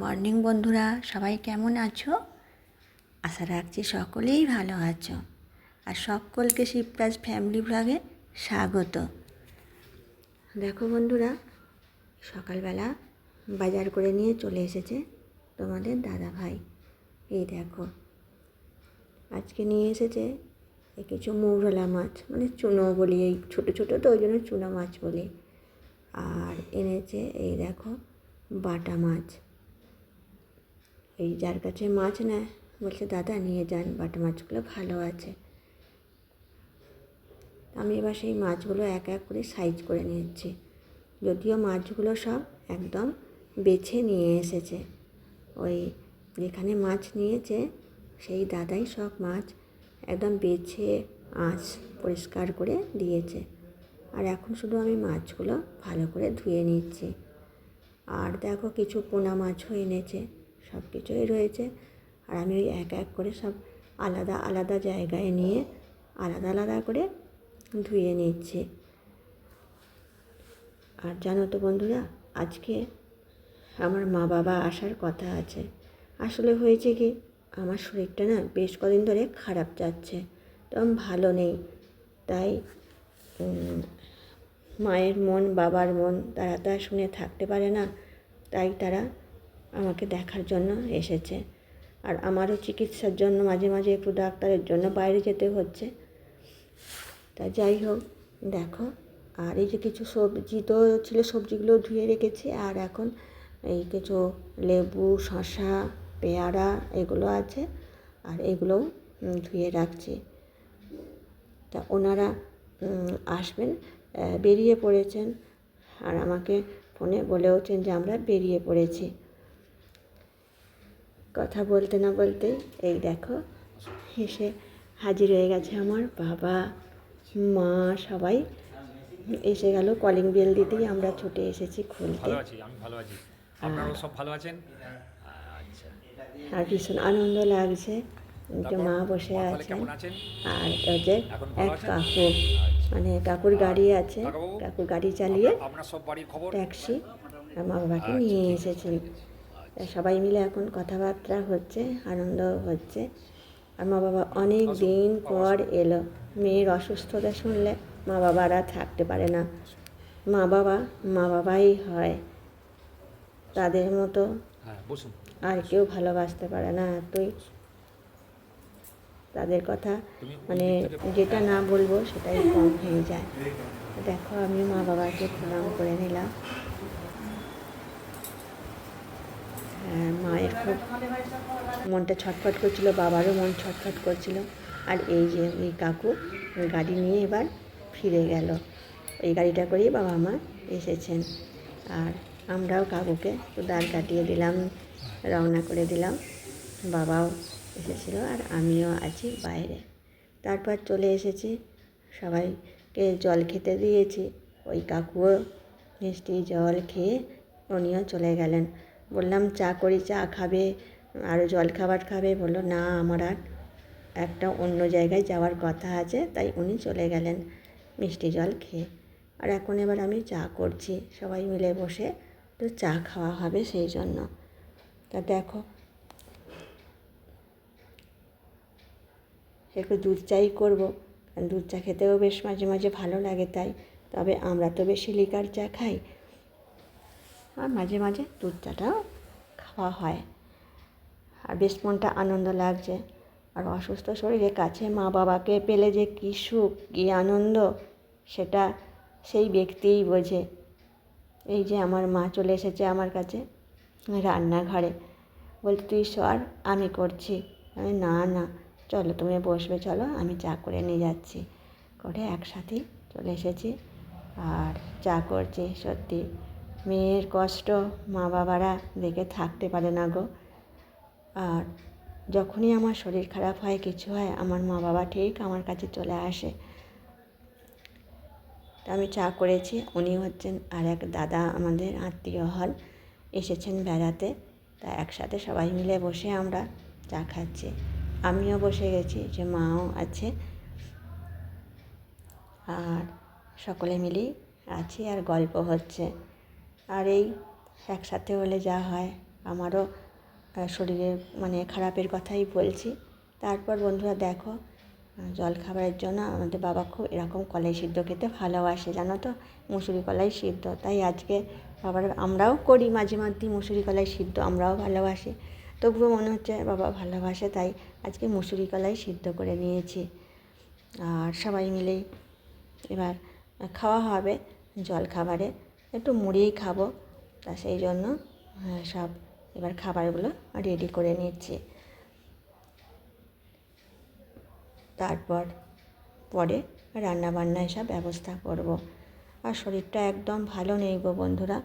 Morning বন্ধুরা, সবাই কেমন আছো? আশা রাখছি সকলেই ভালো আছো। আর সকলকে শিবরাজ ফ্যামিলি ব্লগে স্বাগত। দেখো বন্ধুরা, সকালবেলা বাজার করে নিয়ে চলে এসেছে তোমাদের দাদা ভাই এই দেখো, আজকে নিয়ে এসেছে কিছু মৌরলা মাছ মানে চুনো বলি, এই ছোটো ছোটো তো, ওই জন্য চুনো মাছ বলি। আর এনেছে এই দেখো বাটা মাছ। এই যার কাছে মাছ নেয়, বলছে, দাদা, নিয়ে যান, বাটা মাছগুলো ভালো আছে। আমি এবার সেই মাছগুলো এক এক করে সাইজ করে নিচ্ছি যদিও মাছগুলো সব একদম বেছে নিয়ে এসেছে। ওই যেখানে মাছ নিয়েছে, সেই দাদাই সব মাছ একদম বেছে, আঁচ পরিষ্কার করে দিয়েছে। আর এখন শুধু আমি মাছগুলো ভালো করে ধুয়ে নিচ্ছি। আর দেখো, কিছু পোনা মাছও এনেছে। সব কিছুই রয়েছে। আর আমি ওই এক এক করে সব আলাদা আলাদা জায়গায় নিয়ে আলাদা আলাদা করে ধুয়ে নিচ্ছি। আর জানো তো বন্ধুরা, আজকে আমার মা বাবা আসার কথা আছে। আসলে হয়েছে কি, আমার শরীরটা না বেশ কদিন ধরে খারাপ যাচ্ছে তেমন ভালো নেই। তাই মায়ের মন, বাবার মন, তারা তো শুনে থাকতে পারে না, তাই তারা আমাকে দেখার জন্য এসেছে। আর আমারও চিকিৎসার জন্য মাঝে মাঝে একটু ডাক্তারের জন্য বাইরে যেতে হচ্ছে। তা যাই হোক, দেখো, আর এই যে কিছু সবজি তো ছিল, সবজিগুলো ধুয়ে রেখেছি। আর এখন এই কিছু লেবু, শসা, পেয়ারা এগুলো আছে, আর এগুলোও ধুয়ে রাখছি। তা ওনারা আসবেন বেরিয়ে পড়েছেন। আর আমাকে ফোনে বলেওছেন যে আমরা বেরিয়ে পড়েছি। কথা বলতে না বলতে এই দেখো এসে হাজির হয়ে গেছে আমার বাবা। মা সবাই এসে গেল কলিং বেল দিতেই আমরা ছুটে এসেছি খুলতে। আছি আছি। সব ভালো আছেন? আচ্ছা। আর ভীষণ আনন্দ লাগছে যে মা বসে আছেন। আর ওই যে এক কাকু মানে কাকুর গাড়ি আছে কাকুর গাড়ি চালিয়ে ট্যাক্সি মা বাবাকে নিয়ে এসেছেন। সবাই মিলে এখন কথাবার্তা হচ্ছে আনন্দ হচ্ছে। আর মা বাবা অনেক দিন পর এলো। মেয়ের অসুস্থতা শুনলে মা বাবারা থাকতে পারে না। মা বাবা মা বাবাই হয়। তাদের মতো হ্যাঁ আর কেউ ভালোবাসতে পারে না। তুই তাদের কথা মানে যেটা না বলব সেটাই কম হয়ে যায়। দেখো আমি মা বাবাকে প্রণাম করে নিলাম। হ্যাঁ মায়ের খুব মনটা ছটফট করছিল, বাবারও মন ছটফট করছিল। আর এই যে এই কাকু গাড়ি নিয়ে এবার ফিরে গেল। এই গাড়িটা করেই বাবা মা এসেছেন। আর আমরাও কাকুকে দাঁড় কাটিয়ে দিলাম, রওনা করে দিলাম। বাবাও এসেছিল আর আমিও আছি বাইরে। তারপর চলে এসেছি, সবাইকে জল খেতে দিয়েছি। ওই কাকুও মিষ্টি জল খেয়ে উনিও চলে গেলেন। বললাম, চা করি, চা খাবে আরও জল খাবার খাবে। বলল, না, আমার আর একটা অন্য জায়গায় যাওয়ার কথা আছে। তাই উনি চলে গেলেন মিষ্টি জল খেয়ে। আর এখন এবার আমি চা করছি, সবাই মিলে বসে তো চা খাওয়া হবে সেই জন্য। তা দেখো, একটু দুধ চাই করব দুধ চা খেতেও বেশ মাঝে মাঝে ভালো লাগে তাই। তবে আমরা তো বেশি লিকার চা খাই আর মাঝে মাঝে দুধ চাটাও খাওয়া হয়। আর বেশ মনটা আনন্দ লাগছে। আর অসুস্থ শরীরে কাছে মা বাবাকে পেলে যে কী সুখ, কী আনন্দ, সেটা সেই ব্যক্তিই বোঝে। এই যে আমার মা চলে এসেছে আমার কাছে রান্নাঘরে। বলতে তুই সর, আমি করছি। আমি, না না, চলো, তুমি বসবে, চলো, আমি চা করে নিয়ে যাচ্ছি। করে একসাথেই চলে এসেছি। আর চা করছি সত্যি। মেয়ের কষ্ট মা বাবারা দেখে থাকতে পারে না গো। আর যখনই আমার শরীর খারাপ হয়, কিছু হয়, আমার মা বাবা ঠিক আমার কাছে চলে আসে। আমি চা করেছি। উনি হচ্ছেন আর এক দাদা আমাদের আত্মীয় হন এসেছেন বেড়াতে। তা একসাথে সবাই মিলে বসে আমরা চা খাচ্ছি। আমিও বসে গেছি যে মাও আছে। আর সকলে মিলেই আছি আর গল্প হচ্ছে। আর এই একসাথে হলে যা হয় আমারও শরীরের মানে খারাপের কথাই বলছি। তারপর বন্ধুরা দেখো আহ, জল খাবারের জন্য আমাদের বাবা খুব এরকম কলাই সিদ্ধ খেতে ভালোবাসে জানো তো? মুসুরি কলাই সিদ্ধ। তাই আজকে বাবার আমরাও করি মাঝে মাঝে মুসুরি কলাই সিদ্ধ আমরাও ভালোবাসি। তবুও মনে হচ্ছে বাবা ভালোবাসে তাই আজকে মুসুরি কলাই সিদ্ধ করে নিয়েছি। আর সবাই মিলেই এবার খাওয়া হবে জল খাবারে একটু মুড়িই খাব। তা সেই জন্য আহ, সব এবার খাবারগুলো রেডি করে নিচ্ছি। তারপর পরে রান্না বান্না এসব ব্যবস্থা করব। আর শরীরটা একদম ভালো নেই গো বন্ধুরা।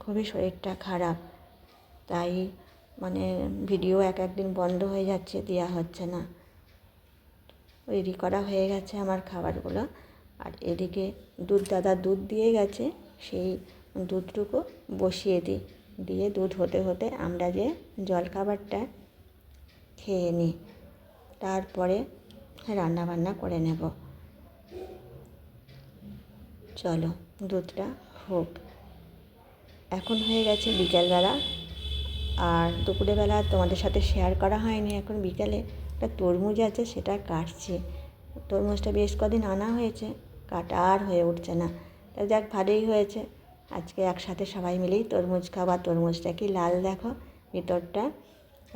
খুবই শরীরটা খারাপ। তাই মানে ভিডিও এক একদিন বন্ধ হয়ে যাচ্ছে দেওয়া হচ্ছে না। রেডি করা হয়ে গেছে আমার খাবারগুলো। আর এদিকে দুধ দাদা দুধ দিয়ে গেছে, সেই দুধটুকু বসিয়ে দিই। দিয়ে দুধ হতে হতে আমরা যে জলখাবারটা খেয়ে নিই, তারপরে রান্না বান্না করে নেব। চলো, দুধটা হোক। এখন হয়ে গেছে বিকেলবেলা। আর দুপুরবেলা তোমাদের সাথে শেয়ার করা হয়নি, এখন বিকেলে একটা তরমুজ আছে, সেটা কাটছি। তরমুজটা বেশ কদিন আনা হয়েছে। কাটা আর হয়ে উঠছে না। তা যাক, ভালোই হয়েছে। আজকে একসাথে সবাই মিলেই তরমুজ খাওয়া তরমুজটা কি লাল দেখো ভিতরটা।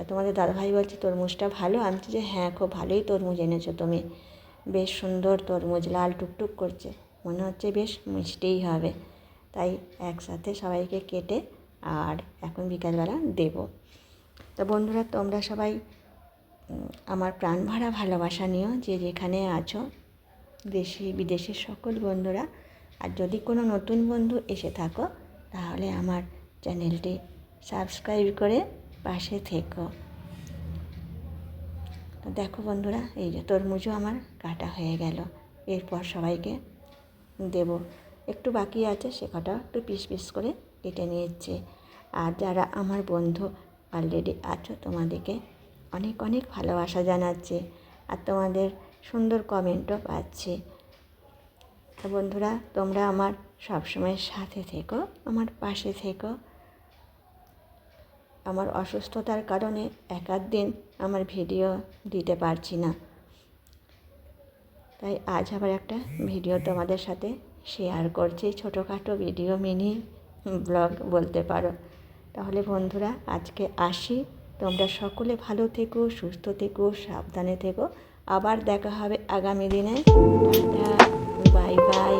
তোমাদের দাদাভাই বলছে, তরমুজটা ভালো? আমি যে হ্যাঁ খুব ভালোই তরমুজ এনেছো তুমি। বেশ সুন্দর তরমুজ, লাল টুকটুক করছে। মনে হচ্ছে বেশ মিষ্টিই হবে। তাই একসাথে সবাইকে কেটে আর এখন বিকালবেলা দেব। তো বন্ধুরা, তোমরা সবাই আমার প্রাণ ভরা ভালোবাসা নিও। যে যেখানে আছো দেশি, বিদেশের সকল বন্ধুরা। আর যদি কোনো নতুন বন্ধু এসে থাকো, তাহলে আমার চ্যানেলটি সাবস্ক্রাইব করে পাশে থেকো। তো দেখো বন্ধুরা, এই যে তরমুজও আমার কাটা হয়ে গেল। এরপর সবাইকে দেব। একটু বাকি আছে, সে কটা একটু পিস পিস করে কেটে নিয়েছি। আর যারা আমার বন্ধু অলরেডি আছো, তোমাদেরকে অনেক অনেক ভালোবাসা জানাচ্ছে। আর তোমাদের সুন্দর কমেন্টও পাচ্ছি। তো বন্ধুরা, তোমরা আমার সবসময় সাথে থেকো, আমার পাশে থেকো। আমার অসুস্থতার কারণে এক দিন আমার ভিডিও দিতে পারছি না। তাই আজ আবার একটা ভিডিও তোমাদের সাথে শেয়ার করছি, ছোটোখাটো ভিডিও, মিনি ব্লগ বলতে পারো। তাহলে বন্ধুরা, আজকে আসি। তোমরা সকলে ভালো থেকো, সুস্থ থেকো, সাবধানে থেকো। আবার দেখা হবে আগামী দিনে। Bye bye.